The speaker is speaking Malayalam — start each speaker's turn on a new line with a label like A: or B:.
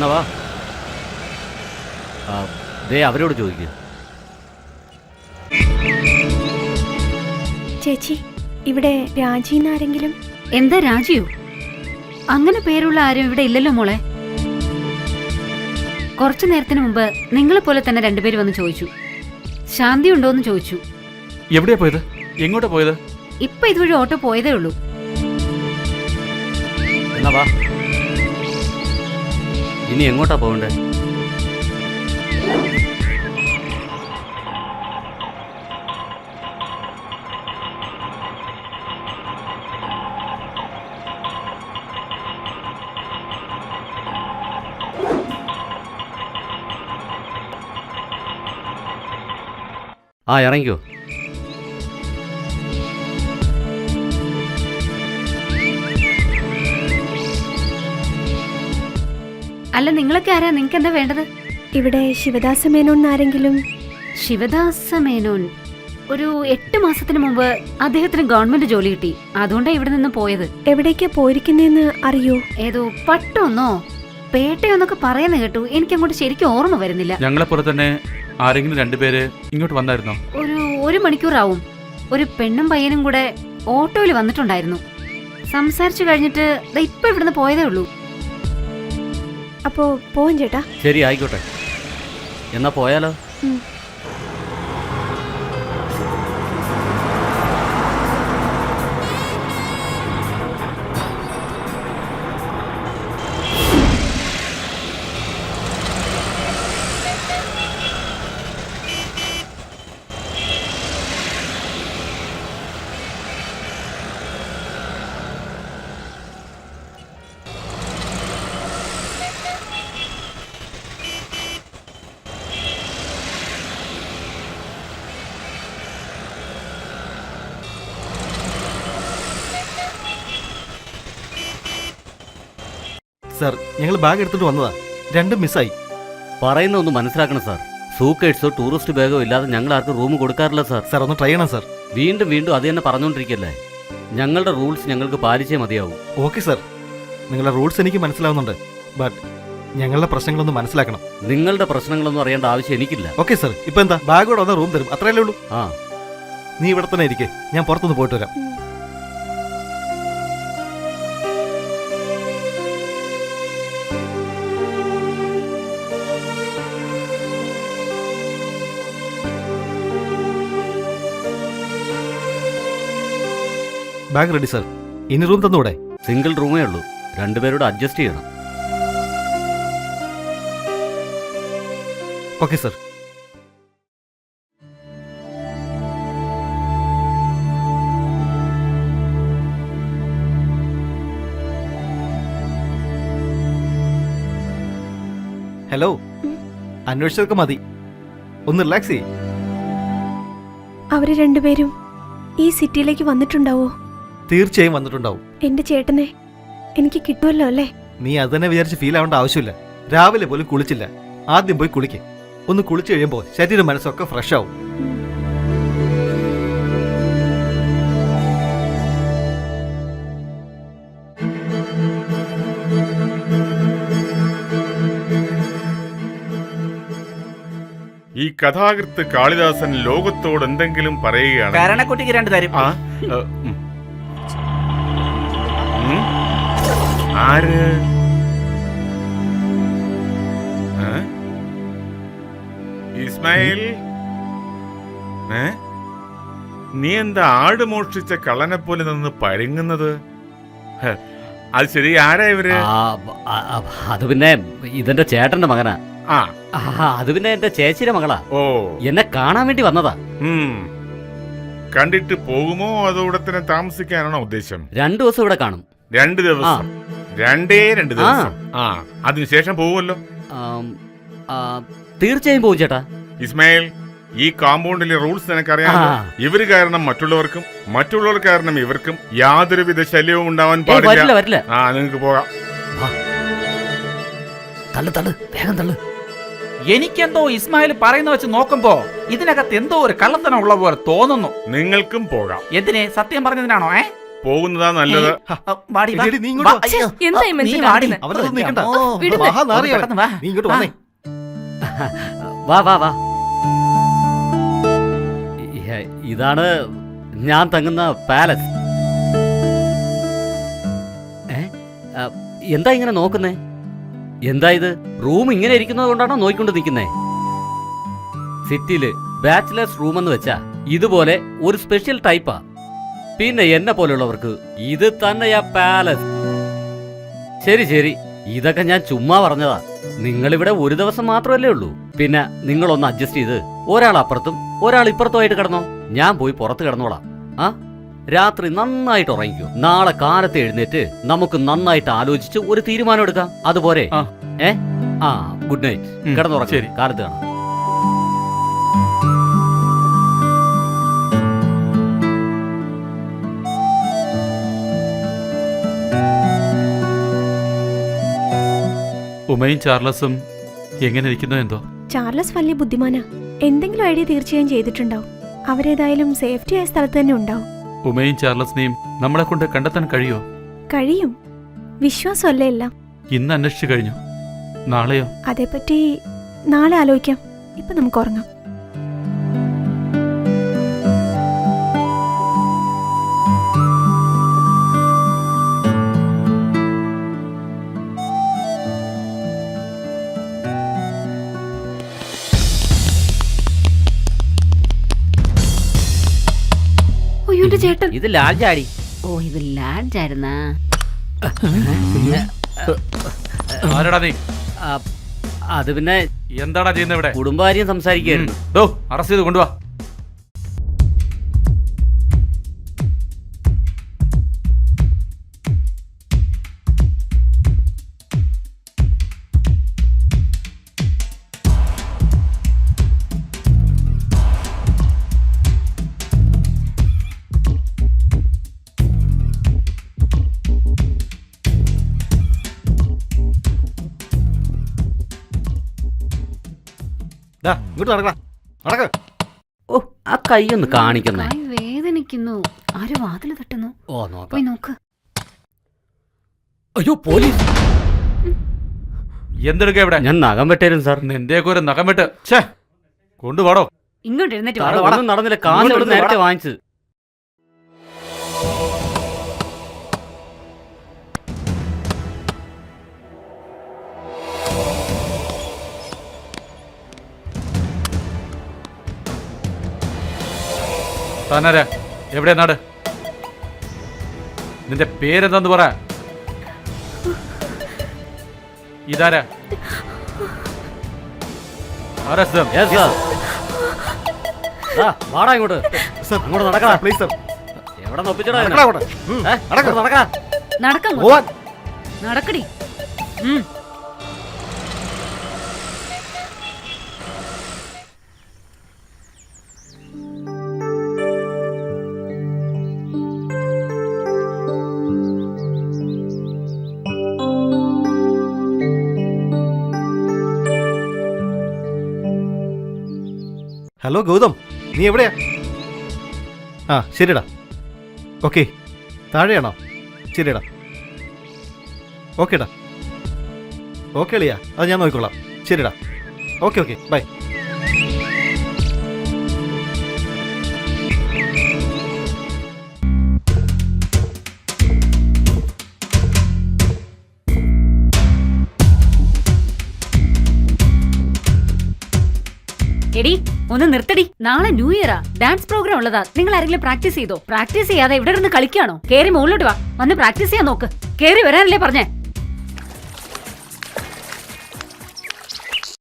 A: എന്നാ വാ. ആ, ദേ അവരോട് ചോദിക്കുക
B: ചേച്ചി ഇവിടെ രാജിന്നാരെങ്കിലും?
C: എന്താ രാജിയോ അങ്ങനെ പേരുള്ള ആരും ഇവിടെ ഇല്ലല്ലോ മോളെ. കുറച്ചു നേരത്തിന് മുമ്പ് നിങ്ങളെ പോലെ തന്നെ രണ്ടുപേര് വന്ന് ചോദിച്ചു. ശാന്തി ഉണ്ടോന്ന് ചോദിച്ചു.
D: എവിടെയാ പോയത്? എങ്ങോട്ടാ പോയത്?
C: ഇപ്പൊ ഇതുവഴി ഓട്ടോ പോയതേ ഉള്ളൂ.
A: എന്നാ വാ. ഇനി എങ്ങോട്ടാ പോകണ്ടേ? ആ ഇറങ്ങിക്കോ.
C: അല്ല നിങ്ങളൊക്കെ ആരാ? നിങ്ങൾക്ക് എന്താ വേണ്ടത്?
B: ഇവിടെ ശിവദാസ മേനോൻ ആരെങ്കിലും
C: ശിവദാസ മേനോൻ. ഒരു എട്ട് മാസത്തിന് മുമ്പ് അദ്ദേഹത്തിന് ഗവൺമെന്റ് ജോലി കിട്ടി. അതുകൊണ്ടാണ് ഇവിടെ നിന്ന് പോയത്.
B: എവിടേക്കാ പോയിരിക്കുന്നെന്ന് അറിയോ?
C: ഏതോ പട്ടൊന്നോ? പേട്ടയൊന്നൊക്കെ പറയുന്ന കേട്ടു. എനിക്ക് അങ്ങോട്ട് ശരിക്കും ഓർമ്മ വരുന്നില്ല.
D: ഞങ്ങളെ പോലെ തന്നെ ആരെങ്കിലും രണ്ടുപേര് ഇങ്ങോട്ട് വന്നായിരുന്നോ?
C: ഒരു ഒരു മണിക്കൂറാവും. ഒരു പെണ്ണും പയ്യനും കൂടെ ഓട്ടോയിൽ വന്നിട്ടുണ്ടായിരുന്നു. സംസാരിച്ചു കഴിഞ്ഞിട്ട് ദാ ഇപ്പൊ ഇവിടുന്ന് പോയതേ ഉള്ളൂ.
B: അപ്പോ പോവും ചേട്ടാ.
A: ശരി ആയിക്കോട്ടെ. എന്നാ പോയാലോ?
E: സാർ ഞങ്ങൾ ബാഗ് എടുത്തിട്ട് വന്നതാ. രണ്ടും മിസ്സായി
A: പറയുന്ന ഒന്ന് മനസ്സിലാക്കണം സാർ. സൂക്കേഴ്സോ ടൂറിസ്റ്റ് ബാഗോ ഇല്ലാതെ ഞങ്ങൾ ആർക്കും റൂം കൊടുക്കാറില്ല സാർ.
E: സാർ ഒന്ന് ട്രൈ ചെയ്യണം സാർ.
A: വീണ്ടും വീണ്ടും അത് തന്നെ പറഞ്ഞുകൊണ്ടിരിക്കല്ലേ? ഞങ്ങളുടെ റൂൾസ് ഞങ്ങൾക്ക് പാലിച്ചേ മതിയാവും.
E: ഓക്കെ സാർ നിങ്ങളുടെ റൂൾസ് എനിക്ക് മനസ്സിലാവുന്നുണ്ട്. ബട്ട് ഞങ്ങളുടെ പ്രശ്നങ്ങളൊന്നും മനസ്സിലാക്കണം.
A: നിങ്ങളുടെ പ്രശ്നങ്ങളൊന്നും അറിയേണ്ട ആവശ്യം എനിക്കില്ല.
E: ഓക്കെ സാർ ഇപ്പൊ എന്താ? ബാഗോടെ വന്ന റൂം തരും. അത്രയല്ലേ ഉള്ളൂ.
A: ആ.
E: നീ ഇവിടെ തന്നെ ഇരിക്കേ. ഞാൻ പുറത്തുനിന്ന് പോയിട്ട് വരാം. ബാഗ് റെഡി സർ ഇനി റൂം തന്നൂടെ?
A: സിംഗിൾ റൂമേ ഉള്ളൂ. രണ്ടുപേരോട് അഡ്ജസ്റ്റ് ചെയ്യണം.
E: Okay sir hello. അന്വേഷിച്ചതൊക്കെ മതി. ഒന്ന് റിലാക്സ് ചെയ്യ്.
B: അവർ രണ്ടുപേരും ഈ സിറ്റിയിലേക്ക് വന്നിട്ടുണ്ടാവോ?
E: തീർച്ചയായും വന്നിട്ടുണ്ടാവും.
B: എന്റെ ചേട്ടനെ എനിക്ക് കിട്ടുമല്ലോ അല്ലേ?
E: നീ അത് തന്നെ വിചാരിച്ച് ഫീൽ ആവേണ്ട ആവശ്യമില്ല. രാവിലെ പോലും കുളിച്ചില്ല. ആദ്യം പോയി കുളിക്ക്. ഒന്ന് കുളിച്ചു കഴിയുമ്പോൾ ശരീരം മനസ്സൊക്കെ ഫ്രഷ് ആവും.
F: ഈ കഥാകൃത്ത് കാളിദാസൻ ലോകത്തോട് എന്തെങ്കിലും പറയുകയാണ്
G: കരണക്കുട്ടിക്ക് രണ്ട് തരും
F: ആ, ഏ, ആര്? ഇസ്മായിൽ? ഏ? നീ എന്താ ആട് മോഷ്ടിച്ച കള്ളനെ പോലെ നിന്ന് പരുങ്ങുന്നത്? അത് ശരി. ആരാ
A: ഇവർ? അത് പിന്നെ ഇതെന്റെ ചേട്ടന്റെ മകനാ.
F: ആ.
A: അത് പിന്നെ എന്റെ ചേച്ചിയുടെ മകളാ.
F: ഓ.
A: എന്നെ കാണാൻ വേണ്ടി വന്നതാ.
F: കണ്ടിട്ട് പോകുമോ അതോ ഇവിടെ തന്നെ താമസിക്കാനാണോ ഉദ്ദേശം?
A: രണ്ടു ദിവസം ഇവിടെ കാണും.
F: രണ്ട് ദിവസം. രണ്ടേ രണ്ട് ദിവസം. ആ അതിനുശേഷം പോവുമല്ലോ.
A: ആം, ആ, തീർച്ചയായും പോകും ചേട്ടാ.
F: ഇസ്മായിൽ ഈ കോമ്പൗണ്ടിലെ റൂൾസ് നിനക്കറിയാം
A: ആ.
F: ഇവർ കാരണം മറ്റുള്ളവർക്കും മറ്റുള്ളവർ കാരണം ഇവർക്കും യാതൊരുവിധ ശല്യവും ഉണ്ടാവാൻ
A: ഏയ്, വരില്ല
F: പാടില്ല.
A: വരില്ല
F: ആ നിങ്ങൾക്ക് പോകാം.
A: തള്ളു തള്ളു വേഗം തള്ളു.
G: എനിക്കെന്തോ ഇസ്മായിൽ പറയുന്ന വെച്ച് നോക്കുമ്പോ ഇതിനകത്ത് എന്തോ ഒരു കള്ളത്തനം ഉള്ള പോലെ തോന്നുന്നു.
F: നിങ്ങൾക്കും പോകാം.
G: എന്തിനെ? സത്യം പറഞ്ഞതിനാണോ ഏ?
F: പോകുന്നതാ നല്ലത്
G: വാടി, വാ.
E: നീ ഇങ്ങോട്ട്
G: വാ,
E: വാ.
B: എന്താ ഈ
G: നീ വാടി.
B: കാണിക്കുന്നെ?
E: നിൽക്കണ്ട.
G: ഓ, വിടുന്നെ.
E: മഹാനാറിയ
G: പെട്ടെന്ന് വാ.
E: നീ ഇങ്ങോട്ട്
G: വാ.
A: വാ വാ വാ ഇ- ഇതാണ് ഞാൻ തങ്ങുന്ന പാലസ് എന്താ ഇങ്ങനെ നോക്കുന്നേ എന്താ ഇത് റൂം ഇങ്ങനെ ഇരിക്കുന്നത് കൊണ്ടാണോ നോക്കിക്കൊണ്ട് നിൽക്കുന്നേ സിറ്റിയിൽ ബാച്ചിലേഴ്സ് റൂം എന്ന് വെച്ചാ ഇതുപോലെ ഒരു സ്പെഷ്യൽ ടൈപ്പാ പിന്നെ എന്നെ പോലുള്ളവർക്ക് ഇത് തന്നെയാ പാലസ് ശരി ശരി. ഇതൊക്കെ ഞാൻ ചുമ്മാ പറഞ്ഞതാ. നിങ്ങളിവിടെ ഒരു ദിവസം മാത്രമല്ലേ ഉള്ളൂ. പിന്നെ നിങ്ങൾ ഒന്ന് അഡ്ജസ്റ്റ് ചെയ്ത് ഒരാൾ അപ്പുറത്തും ഒരാൾ ഇപ്പുറത്തുമായിട്ട് കിടന്നോ. ഞാൻ പോയി പുറത്ത് കിടന്നോളാം. ആ? രാത്രി നന്നായിട്ട് ഉറങ്ങിക്കോ. നാളെ കാലത്ത് എഴുന്നേറ്റ് നമുക്ക് നന്നായിട്ട് ആലോചിച്ച് ഒരു തീരുമാനം എടുക്കാം. അതുപോലെ. ഏ? ആ ഗുഡ് നൈറ്റ് കിടന്നുറങ്ങി. കാലത്ത് കാണാം.
D: ഉമയും ചാർലസും എങ്ങനെ ഇരിക്കുന്നു എന്തോ?
B: ചാർലസ് വലിയ ബുദ്ധിമാനാ. എന്തെങ്കിലും ഐഡിയ തീർച്ചയായും ചെയ്തിട്ടുണ്ടാവും. അവരേതായാലും സേഫ്റ്റി ആയ സ്ഥലത്ത് തന്നെ ഉണ്ടാവും.
D: ഉമയും ചാർലസിനെയും നമ്മളെ കൊണ്ട് കണ്ടെത്താൻ കഴിയോ?
B: കഴിയും. വിശ്വാസമല്ലേ എല്ലാം?
D: ഇന്ന് അന്വേഷിച്ചു കഴിഞ്ഞു. നാളെയോ?
B: അതേപ്പറ്റി നാളെ ആലോചിക്കാം. ഇപ്പൊ നമുക്ക് ഉറങ്ങാം.
A: ഇത് ലാർജ് ആടി
C: ഓ ഇത് ലാഡ്ജായിരുന്നാ
D: ആരടാ നീ?
A: അത് പിന്നെ
D: എന്താടാ ചെയ്യുന്നത് ഇവിടെ?
A: കുടുംബകാര്യം സംസാരിക്കുകയായിരുന്നു.
D: ഡോ അറസ്റ്റ് ചെയ്ത് കൊണ്ടുവാ.
E: ദാ, ഇങ്ങോട്ട് നടക്കടാ. നടക്ക്.
A: ഓ ആ കൈ ഒന്ന് കാണിക്കുന്നേ.
C: കൈ വേദനിക്കുന്നു. ആര് വാതിൽ തട്ടുന്നു.
A: ഓ നോക്കാം.
C: പോയി നോക്ക്.
A: അയ്യോ പോലീസ്.
D: എന്തെടുക്ക ഇവിടെ?
A: ഞാൻ നഖം വെട്ടേരും സാർ.
D: നിന്റെയൊക്കെ ഒരു നഖം വെട്ട്. ഛേ കൊണ്ടുപോടോ
C: ഇങ്ങോട്ട് എഴുന്നേറ്റ് വാ.
A: നടന്നില്ല. കാശ് ഇവിടെ നേരത്തെ
E: വാടാ.
D: താനാരാ എവിടെ നാട്? നിന്റെ പേരെന്താന്ന് പറ. ഇതാരാ?
A: വാടാ ഇങ്ങോട്ട്.
E: സർ പ്ലീസ് സർ
A: എവിടെ നൊപ്പിച്ചടാ
E: നടക്ക്.
A: നടക്കാ.
C: നടക്കടി.
E: ഹലോ ഗൗതം. നീ എവിടെയാ? ആ ശരിടാ ഓക്കെ താഴെയാണോ? ശരിടാ ഓക്കേടാ ഓക്കെ അളിയാ. അത് ഞാൻ നോക്കിക്കോളാം. ശരിടാ ഓക്കെ ഓക്കെ ബൈ
C: എടി ഒന്ന് നിർത്തടി. നാളെ ന്യൂ ഇയറാ ഡാൻസ് പ്രോഗ്രാം ഉള്ളതാ. നിങ്ങൾ ആരെങ്കിലും പ്രാക്ടീസ് ചെയ്തോ? പ്രാക്ടീസ് ചെയ്യാതെ ഇവിടെ ഇരുന്ന് കളിക്കാണോ കേറി മുകളിലോട്ട് വാ. വന്ന് പ്രാക്ടീസ് ചെയ്യാൻ നോക്ക്. കേറി വരാനല്ലേ പറഞ്ഞേ?